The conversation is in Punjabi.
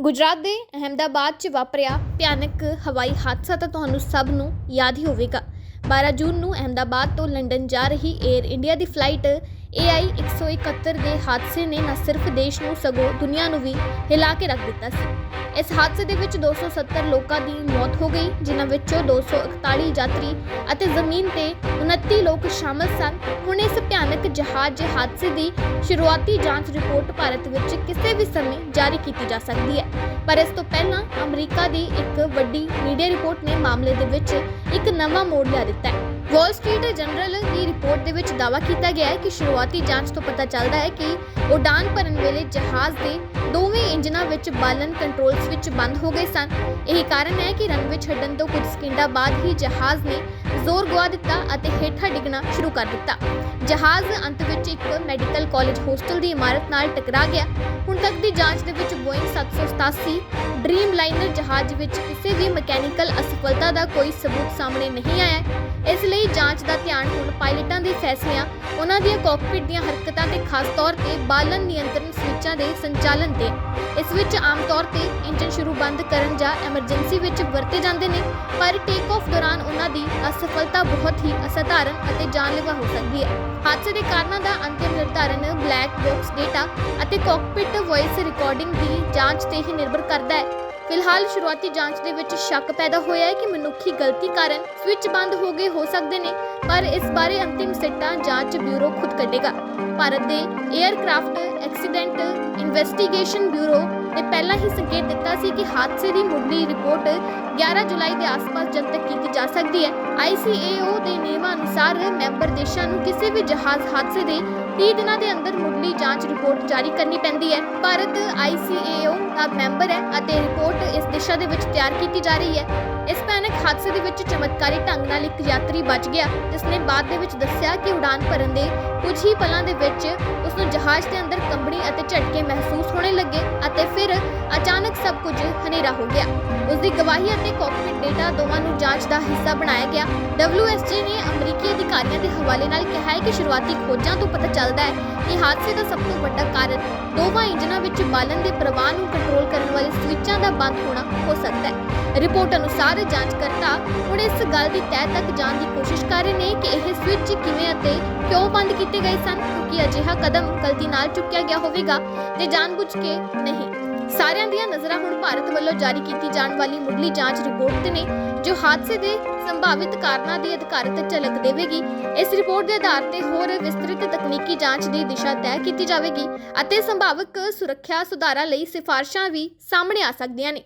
ਗੁਜਰਾਤ ਦੇ ਅਹਮਦਾਬਾਦ 'ਚ ਵਾਪਰਿਆ ਭਿਆਨਕ ਹਵਾਈ ਹਾਦਸਾ ਤਾਂ ਤੁਹਾਨੂੰ ਸਭ ਨੂੰ ਯਾਦ ਹੀ ਹੋਵੇਗਾ। 12 ਜੂਨ ਨੂੰ ਅਹਮਦਾਬਾਦ ਤੋਂ ਲੰਡਨ ਜਾ ਰਹੀ 에ਅਰ ਇੰਡੀਆ ਦੀ ਫਲਾਈਟ AI 171 ਦੇ ਹਾਦਸੇ ਨੇ ਨਾ ਸਿਰਫ ਦੇਸ਼ ਨੂੰ, ਸਗੋਂ ਦੁਨੀਆ ਨੂੰ ਵੀ ਹਿਲਾ ਕੇ ਰੱਖ ਦਿੱਤਾ ਸੀ। ਇਸ ਹਾਦਸੇ ਦੇ ਵਿੱਚ 270 ਲੋਕਾਂ ਦੀ ਮੌਤ ਹੋ ਗਈ, ਜਿਨ੍ਹਾਂ ਵਿੱਚੋਂ 241 ਯਾਤਰੀ ਅਤੇ ਜ਼ਮੀਨ ਤੇ 29 ਲੋਕ ਸ਼ਾਮਲ ਸਨ। ਹੁਣ ਇਸ ਭਿਆਨਕ ਜਹਾਜ਼ ਹਾਦਸੇ ਦੀ ਸ਼ੁਰੂਆਤੀ ਜਾਂਚ ਰਿਪੋਰਟ ਭਾਰਤ ਵਿੱਚ ਕਿਸੇ ਵੀ ਸਮੇਂ ਜਾਰੀ ਕੀਤੀ ਜਾ ਸਕਦੀ ਹੈ। ਪਰ ਇਸ ਤੋਂ ਪਹਿਲਾਂ ਅਮਰੀਕਾ ਦੀ ਇੱਕ ਵੱਡੀ ਮੀਡੀਆ ਰਿਪੋਰਟ ਨੇ ਮਾਮਲੇ ਦੇ ਵਿੱਚ ਇੱਕ ਨਵਾਂ ਮੋੜ ਲਿਆ ਦਿੱਤਾ ਹੈ। ਵਾਲ ਸਟਰੀਟ ਜਨਰਲ ਦੀ ਰਿਪੋਰਟ ਦੇ ਵਿੱਚ ਦਾਅਵਾ ਕੀਤਾ ਗਿਆ ਹੈ ਕਿ ਸ਼ੁਰੂਆਤੀ ਜਾਂਚ ਤੋਂ ਪਤਾ ਚੱਲਦਾ ਹੈ ਕਿ ਉਡਾਨ ਭਰਨ ਵੇਲੇ ਜਹਾਜ਼ ਦੇ ਦੋਵੇਂ ਇੰਜਨਾਂ ਵਿੱਚ ਬਾਲਣ ਕੰਟਰੋਲ ਸਵਿਚ ਬੰਦ ਹੋ ਗਏ ਸਨ। ਇਹ ਕਾਰਨ ਹੈ ਕਿ ਰਨਵੇ ਛੱਡਣ ਤੋਂ ਕੁਝ ਸਕਿੰਟਾਂ ਬਾਅਦ ਹੀ ਜਹਾਜ਼ ਨੇ ਜ਼ੋਰ ਗਵਾ ਦਿੱਤਾ ਅਤੇ ਹੇਠਾਂ ਡਿੱਗਣਾ ਸ਼ੁਰੂ ਕਰ ਦਿੱਤਾ। ਜਹਾਜ਼ ਅੰਤ ਵਿੱਚ ਇੱਕ ਮੈਡੀਕਲ ਕਾਲਜ ਹੋਸਟਲ ਦੀ ਇਮਾਰਤ ਨਾਲ ਟਕਰਾ ਗਿਆ। ਹੁਣ ਤੱਕ ਦੀ ਜਾਂਚ ਦੇ ਵਿੱਚ ਬੋਇੰਗ 787 ਡ੍ਰੀਮ ਲਾਈਨਰ ਜਹਾਜ਼ ਵਿੱਚ ਕਿਸੇ ਵੀ ਮਕੈਨੀਕਲ ਅਸਫਲਤਾ ਦਾ ਕੋਈ ਸਬੂਤ ਸਾਹਮਣੇ ਨਹੀਂ ਆਇਆ। ਇਸ ਲਈ ਜਾਂਚ ਦਾ ਧਿਆਨ ਹੁਣ ਪਾਇਲਟਾਂ ਦੇ ਫੈਸਲਿਆਂ, ਉਹਨਾਂ ਦੀਆਂ ਕਾਕਪਿਟ ਦੀਆਂ ਹਰਕਤਾਂ ਤੇ ਖਾਸ ਤੌਰ ਤੇ ਬਾਲਣ ਨਿਯੰਤਰਣ ਸਵਿੱਚਾਂ ਦੇ ਸੰਚਾਲਨ ਤੇ। ਇਸ ਵਿੱਚ ਆਮ ਤੌਰ ਤੇ ਇੰਜਨ ਸ਼ੁਰੂ ਬੰਦ ਕਰਨ ਜਾਂ ਐਮਰਜੈਂਸੀ ਵਿੱਚ ਵਰਤੇ ਜਾਂਦੇ ਨੇ, ਪਰ ਟੇਕ ਆਫ ਦੌਰਾਨ ਉਹਨਾਂ ਦੀ ਅਸਫਲਤਾ ਬਹੁਤ ਹੀ ਅਸਾਧਾਰਨ ਅਤੇ ਜਾਨਲੇਵਾ ਹੋ ਸਕਦੀ ਹੈ। ਹਾਦਸੇ ਦੇ ਕਾਰਨਾਂ ਦਾ ਅੰਤਿਮ ਨਿਰਧਾਰਨ ਬਲੈਕ ਬਾਕਸ ਡੇਟਾ ਅਤੇ ਕਾਕਪਿਟ ਵੌਇਸ ਰਿਕਾਰਡਿੰਗ ਦੀ ਜਾਂਚ ਤੇ ਹੀ ਨਿਰਭਰ ਕਰਦਾ ਹੈ। ਫਿਲਹਾਲ ਸ਼ੁਰੂਆਤੀ ਜਾਂਚ ਦੇ ਵਿੱਚ ਸ਼ੱਕ ਪੈਦਾ ਹੋਇਆ ਹੈ ਕਿ ਮਨੁੱਖੀ ਗਲਤੀ ਕਾਰਨ ਸਵਿੱਚ ਬੰਦ ਹੋ ਗਏ ਹੋ ਸਕਦੇ ਨੇ, ਪਰ ਇਸ ਬਾਰੇ ਅੰਤਿਮ ਸਿੱਟਾ ਜਾਂਚ ਬਿਊਰੋ ਖੁਦ ਕੱਢੇਗਾ। ਭਾਰਤ ਦੇ 에ਅਰਕ੍ਰਾਫਟ ਐਕਸੀਡੈਂਟ ਇਨਵੈਸਟੀਗੇਸ਼ਨ ਬਿਊਰੋ ਨੇ ਪਹਿਲਾਂ ਹੀ ਸੰਕੇਤ ਦਿੱਤਾ ਸੀ ਕਿ ਹਾਦਸੇ ਦੀ ਮੁੱਢਲੀ ਰਿਪੋਰਟ 11 ਜੁਲਾਈ ਦੇ ਆਸ-ਪਾਸ ਜਦ ਕੀਤੀ ਜਾ ਸਕਦੀ ਹੈ। ICAO ਦੇ ਨਿਯਮਾਂ ਅਨੁਸਾਰ ਮੈਂਬਰ ਦੇਸ਼ਾਂ ਨੂੰ ਕਿਸੇ ਵੀ ਜਹਾਜ਼ ਹਾਦਸੇ ਦੇ 30 ਦਿਨਾਂ ਦੇ ਅੰਦਰ ਮੁੱਢਲੀ ਜਾਂਚ ਰਿਪੋਰਟ ਜਾਰੀ ਕਰਨੀ ਪੈਂਦੀ ਹੈ। ਭਾਰਤ ICAO ਦਾ ਮੈਂਬਰ ਹੈ ਅਤੇ ਰਿਪੋਰਟ ਇਸ ਦਿਸ਼ਾ ਦੇ ਵਿੱਚ ਤਿਆਰ ਕੀਤੀ ਜਾ ਰਹੀ ਹੈ। ਇਸ ਭਿਆਨਕ ਹਾਦਸੇ ਦੇ ਵਿੱਚ ਚਮਤਕਾਰੀ ਢੰਗ ਨਾਲ ਇੱਕ ਯਾਤਰੀ ਬਚ ਗਿਆ, ਜਿਸ ਨੇ ਬਾਅਦ ਦੇ ਵਿੱਚ ਦੱਸਿਆ ਕਿ ਉਡਾਨ ਭਰਨ ਦੇ ਕੁਝ ਹੀ ਪਲਾਂ ਦੇ ਵਿੱਚ ਉਸ ਨੂੰ ਜਹਾਜ਼ ਦੇ ਅੰਦਰ ਕੰਬਣੀ ਅਤੇ ਝਟਕੇ ਮਹਿਸੂਸ ਹੋਣੇ ਲੱਗੇ ਅਤੇ ਫਿਰ ਅਚਾਨਕ ਸਭ ਕੁਝ ਹਨੇਰਾ ਹੋ ਗਿਆ। ਉਸ ਦੀ ਗਵਾਹੀ ਅਤੇ ਕਾਕਪਿਟ ਡੇਟਾ ਦੋਵਾਂ ਨੂੰ ਜਾਂਚ ਦਾ ਹਿੱਸਾ ਬਣਾਇਆ ਗਿਆ। WSG ਨੇ ਅਮਰੀਕੀ ਅਧਿਕਾਰੀਆਂ ਦੇ ਹਵਾਲੇ ਨਾਲ ਕਿਹਾ ਹੈ ਕਿ ਸ਼ੁਰੂਆਤੀ ਖੋਜਾਂ ਤੋਂ ਪਤਾ ਚੱਲਦਾ ਹੈ ਕਿ ਹਾਦਸੇ ਦਾ ਸਭ ਤੋਂ ਵੱਡਾ ਕਾਰਨ ਦੋਵਾਂ ਇੰਜਨਾਂ ਵਿੱਚ ਬਾਲਣ ਦੇ ਪ੍ਰਵਾਹ ਨੂੰ ਕੰਟਰੋਲ ਕਰਨ ਵਾਲੇ ਸਵਿੱਚਾਂ ਦਾ ਬੰਦ ਹੋਣਾ ਹੋ ਸਕਦਾ ਹੈ। ਰਿਪੋਰਟ ਅਨੁਸਾਰ ਜਾਂਚਕਰਤਾ ਹੁਣ ਇਸ ਗੱਲ ਦੀ ਤਹਿ ਤੱਕ ਜਾਣ ਦੀ ਕੋਸ਼ਿਸ਼ ਕਰ ਰਹੇ ਨੇ ਕਿ ਇਹ ਸਵਿੱਚ ਕਿਵੇਂ ਅਤੇ ਕਿਉਂ ਬੰਦ ਕੀਤੇ ਗਏ ਸਨ, ਕਿਉਂਕਿ ਅਜਿਹਾ ਕਦਮ ਗਲਤੀ ਨਾਲ ਚੁੱਕਿਆ ਗਿਆ ਹੋਵੇਗਾ ਤੇ ਜਾਣਬੁੱਝ ਕੇ ਨਹੀਂ। ਸਾਰਿਆਂ ਦੀਆਂ ਨਜ਼ਰਾਂ ਹੁਣ ਭਾਰਤ ਵੱਲੋਂ ਜਾਰੀ ਕੀਤੀ ਜਾਣ ਵਾਲੀ ਮੁੱਢਲੀ ਜਾਂਚ ਰਿਪੋਰਟ ਤੇ ਨੇ, ਜੋ ਹਾਦਸੇ ਦੇ ਸੰਭਾਵਿਤ ਕਾਰਨਾਂ ਦੀ ਅਧਿਕਾਰਤ ਝਲਕ ਦੇਵੇਗੀ। ਇਸ ਰਿਪੋਰਟ ਦੇ ਆਧਾਰ ਤੇ ਹੋਰ ਵਿਸਤ੍ਰਿਤ ਤਕਨੀਕੀ ਜਾਂਚ ਦੀ ਦਿਸ਼ਾ ਤੈਅ ਕੀਤੀ ਜਾਵੇਗੀ ਅਤੇ ਸੰਭਾਵਿਕ ਸੁਰੱਖਿਆ ਸੁਧਾਰਾਂ ਲਈ ਸਿਫਾਰਸ਼ਾਂ ਵੀ ਸਾਹਮਣੇ ਆ ਸਕਦੀਆਂ ਨੇ।